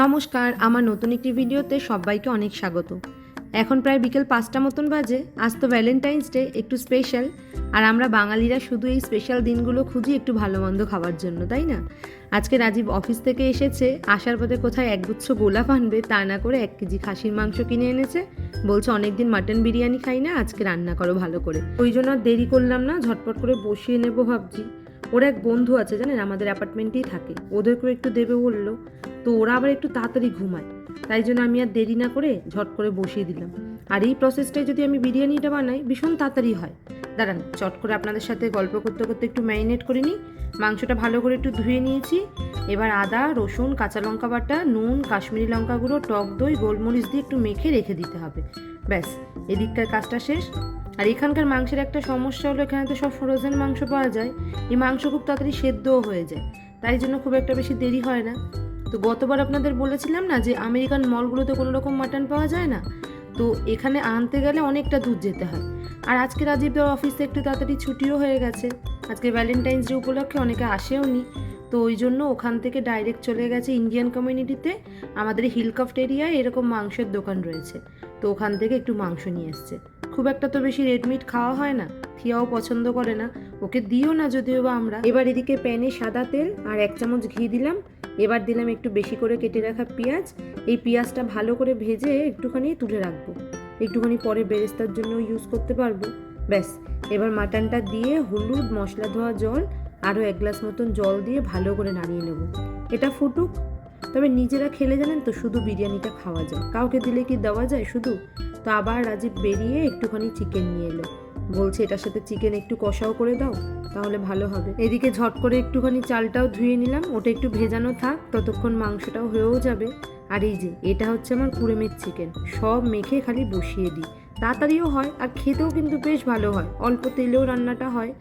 নমস্কার, আমার নতুন একটি ভিডিওতে সবাইকে অনেক স্বাগত। এখন প্রায় বিকেল পাঁচটা মতন বাজে, আজ তো ভ্যালেন্টাইন্স ডে একটু স্পেশাল আর আমরা বাঙালিরা শুধু এই স্পেশাল দিনগুলো খুঁজি একটু ভালো মন্দ খাওয়ার জন্য, তাই না? আজকে রাজীব অফিস থেকে এসেছে, আসার পথে কোথায় একগুচ্ছ গোলাপ আনবে তা না করে এক কেজি খাসির মাংস কিনে এনেছে। বলছে, অনেকদিন মাটন বিরিয়ানি খাই না, আজকে রান্না করো ভালো করে। ওই জন্য দেরি করলাম না, ঝটপট করে বসিয়ে নেব ভাবছি। ওর এক বন্ধু আছে জানেন, আমাদের অ্যাপার্টমেন্টেই থাকে। ওদেরকেও একটু দেবে বলল। তো ওরা আবার একটু তাড়াতাড়ি ঘুমায়। তাই জন্য আমি আর দেরি না করে ঝট করে বসিয়ে দিলাম। আর এই প্রসেসটাই যদি আমি বিরিয়ানিটা বানাই, ভীষণ তাড়াতাড়ি হয়। দাঁড়ান, চট করে আপনাদের সাথে গল্প করতে করতে একটু ম্যারিনেট করে নিই। মাংসটা ভালো করে একটু ধুয়ে নিয়েছি। এবার আদা, রসুন, কাঁচা লঙ্কা বাটা, নুন, কাশ্মীরি লঙ্কা গুঁড়ো, টক দই, গোলমরিচ দিয়ে একটু মেখে রেখে দিতে হবে। ব্যাস, এদিককার কাজটা শেষ। আর এখানকার মাংসের একটা সমস্যা হলো, এখানে তো সব ফ্রোজেন মাংস পাওয়া যায়। এই মাংস খুব তাড়াতাড়ি সেদ্ধও হয়ে যায়। তাই জন্য খুব একটা বেশি দেরি হয় না। তো গতবার আপনাদের বলেছিলাম না যে আমেরিকান মলগুলোতে কোনো রকম মাটন পাওয়া যায় না? তো এখানে আনতে গেলে অনেকটা দূর যেতে হয়। আর আজকে রাজীবদের অফিসে একটু তাড়াতাড়ি ছুটিও হয়ে গেছে। আজকে ভ্যালেন্টাইন্স ডে উপলক্ষে অনেকে আসেও নি। তো ওই জন্য ওখান থেকে ডাইরেক্ট চলে গেছে ইন্ডিয়ান কমিউনিটিতে। আমাদের হিলকাফট এরিয়ায় এরকম মাংসের দোকান রয়েছে। তো ওখান থেকে একটু মাংস নিয়ে এসছে। খুব একটা তো বেশি রেড মিট খাওয়া হয় না, থিয়াও পছন্দ করে না। ওকে দিও না যদিও বা আমরা। এবার এদিকে প্যানে সাদা তেল আর এক চামচ ঘি দিলাম। এবার দিলাম একটু বেশি করে কেটে রাখা পেঁয়াজ। এই পেঁয়াজটা ভালো করে ভেজে একটুখানি তুলে রাখব। একটুখানি পরে বেরেস্তার জন্য ইউজ করতে পারব। ব্যাস, এবার মাটনটা দিয়ে হলুদ মশলা ধোয়া জল আরও এক গ্লাস মতন জল দিয়ে ভালো করে নাড়িয়ে নেব। এটা ফুটুক। তবে নিজেরা খেলে জানেন তো, শুধু বিরিয়ানিটা খাওয়া যায়। কাউকে দিলে কি দেওয়া যায় শুধু? তো আবার রাজীব বেরিয়ে একটুখানি চিকেন নিয়ে এলো। বলছে, এটার সাথে চিকেন একটু কষাও করে দাও, তাহলে ভালো হবে। এদিকে ঝট করে একটুখানি চালটাও ধুয়ে নিলাম, ওটা একটু ভেজানো থাক, ততক্ষণ মাংসটাও হয়েও যাবে। আর এই যে, এটা হচ্ছে আমার কুড়েমের চিকেন সব মেখে খালি বসিয়ে দিই। তাড়াতাড়িও হয়, আর খেতেও কিন্তু বেশ ভালো হয়, অল্প তেলেও রান্নাটা হয়।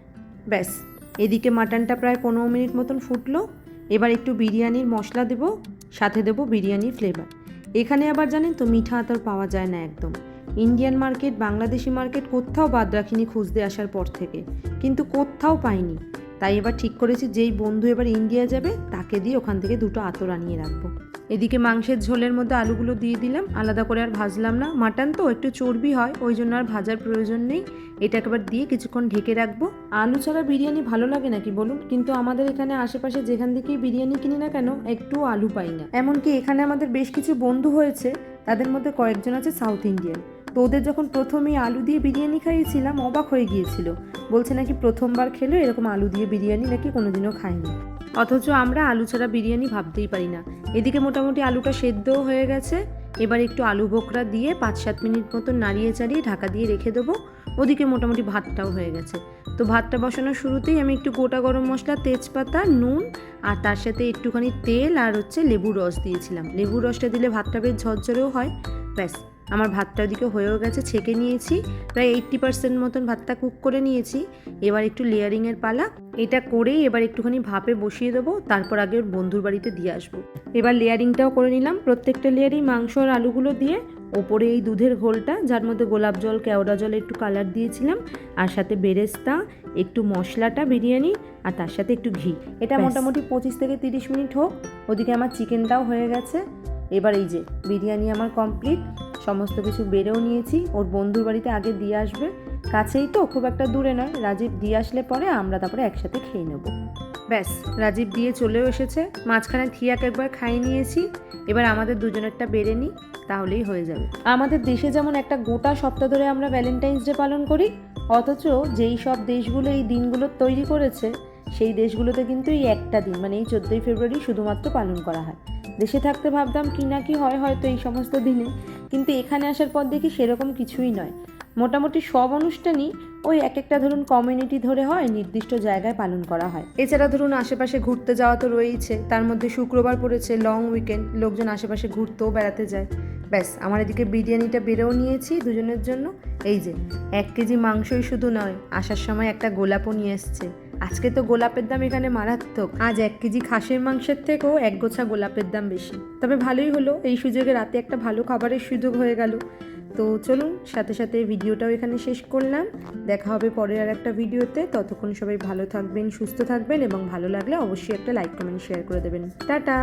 ব্যাস, এদিকে মাটনটা প্রায় পনেরো মিনিট মতন ফুটলো। এবার একটু বিরিয়ানির মশলা দেবো, সাথে দেবো বিরিয়ানির ফ্লেভার এখানে আবার জানেন তো, মিঠা আতর পাওয়া যায় না একদম। ইন্ডিয়ান মার্কেট, বাংলাদেশি মার্কেট কোথাও বাদ রাখিনি খুঁজতে আসার পর থেকে। কিন্তু কোথাও পাইনি। তাই এবার ঠিক করেছি যেই বন্ধু এবার ইন্ডিয়া যাবে, তাকে দিয়ে ওখান থেকে দুটো আতর আনিয়ে রাখব। এদিকে মাংসের ঝোলের মধ্যে আলুগুলো দিয়ে দিলাম, আলাদা করে আর ভাজলাম না। মাটন তো একটু চর্বি হয়, ওই জন্য আর ভাজার প্রয়োজন নেই। এটাকে এবার দিয়ে কিছুক্ষণ ঢেকে রাখব। আলু ছাড়া বিরিয়ানি ভালো লাগে নাকি বলুন? কিন্তু আমাদের এখানে আশেপাশে যেখান থেকেই বিরিয়ানি কিনি না কেন একটু আলু পাই না। এমনকি এখানে আমাদের বেশ কিছু বন্ধু হয়েছে, তাদের মধ্যে কয়েকজন আছে সাউথ ইন্ডিয়ান তো ওদের যখন প্রথমেই আলু দিয়ে বিরিয়ানি খাইয়েছিলাম, অবাক হয়ে গিয়েছিল। বলছে নাকি প্রথমবার খেলো, এরকম আলু দিয়ে বিরিয়ানি নাকি কোনোদিনও খায়নি অথচ আমরা আলু ছাড়া বিরিয়ানি ভাবতেই পারি না। এদিকে মোটামুটি আলুটা সেদ্ধও হয়ে গেছে। এবার একটু আলু বোকরা দিয়ে পাঁচ সাত মিনিট মতো নাড়িয়ে চাড়িয়ে ঢাকা দিয়ে রেখে দেবো। ওদিকে মোটামুটি ভাতটাও হয়ে গেছে। তো ভাতটা বসানোর শুরুতেই আমি একটু গোটা গরম মশলা, তেজপাতা, নুন আর তার সাথে একটুখানি তেল আর হচ্ছে লেবুর রস দিয়েছিলাম। লেবুর রসটা দিলে ভাতটা বেশ ঝরঝরেও হয়। ব্যাস। আমার ভাতটা ওদিকে হয়েও গেছে ছেঁকে নিয়েছি। প্রায় এইট্টি পার্সেন্ট মতন ভাতটা কুক করে নিয়েছি। এবার একটু লেয়ারিংয়ের পালা। এটা করেই এবার একটুখানি ভাপে বসিয়ে দেবো তারপর আগে ওর বন্ধুর বাড়িতে দিয়ে আসব। এবার লেয়ারিংটাও করে নিলাম। প্রত্যেকটা লেয়ারিং মাংস আর আলুগুলো দিয়ে ওপরে এই দুধের ঘোলটা যার মধ্যে গোলাপ জল কেওড়া জল একটু কালার দিয়েছিলাম আর সাথে বেরেস্তা একটু মশলাটা বিরিয়ানি আর তার সাথে একটু ঘি। এটা মোটামুটি পঁচিশ থেকে তিরিশ মিনিট হোক। ওদিকে আমার চিকেনটাও হয়ে গেছে। এবার এই যে বিরিয়ানি আমার কমপ্লিট সমস্ত কিছু বেড়েও নিয়েছি। ওর বন্ধুর বাড়িতে আগে দিয়ে আসবে। কাছেই তো, খুব একটা দূরে নয়। রাজীব দিয়ে আসলে পরে আমরা তারপরে একসাথে খেয়ে নেব। ব্যাস, রাজীব দিয়ে চলেও এসেছে। মাঝখানে থিয়াকে একবার খাইয়ে নিয়েছি। এবার আমাদের দুজনেরটা বেড়ে নিই, তাহলেই হয়ে যাবে। আমাদের দেশে যেমন একটা গোটা সপ্তাহ ধরে আমরা ভ্যালেন্টাইন্স ডে পালন করি, অথচ যেই সব দেশগুলো এই দিনগুলো তৈরি করেছে, সেই দেশগুলোতে কিন্তু এই একটা দিন মানে এই চোদ্দোই ফেব্রুয়ারি শুধুমাত্র পালন করা হয়। দেশে থাকতে ভাবতাম কি না কি হয় হয়তো এই সমস্ত দিনে। কিন্তু এখানে আসার পর দেখি সেরকম কিছুই নয়। মোটামুটি সব অনুষ্ঠানই ওই এক একটা ধরুন কমিউনিটি ধরে হয়, নির্দিষ্ট জায়গায় পালন করা হয়। এছাড়া ধরুন আশেপাশে ঘুরতে যাওয়া তো রয়েইছে, তার মধ্যে শুক্রবার পড়েছে লং উইকেন্ড লোকজন আশেপাশে ঘুরতেও বেড়াতে যায়। ব্যাস, আমার এদিকে বিরিয়ানিটা বেড়েও নিয়েছি দুজনের জন্য। এই যে, এক কেজি মাংসই শুধু নয়, আসার সময় একটা গোলাপও নিয়ে এসছে। আজকে তো গোলাপের দাম এখানে মারাত্মক। আজ এক কেজি খাসির মাংসের থেকেও এক গোছা গোলাপের দাম বেশি। তবে ভালোই হলো, এই সুযোগে রাতে একটা ভালো খাবারের সুযোগ হয়ে গেল। তো চলুন, সাথে সাথে ভিডিওটাও এখানে শেষ করলাম। দেখা হবে পরের আর একটা ভিডিওতে। ততক্ষণ সবাই ভালো থাকবেন, সুস্থ থাকবেন এবং ভালো লাগলে অবশ্যই একটা লাইক, কমেন্ট, শেয়ার করে দেবেন। টাটা!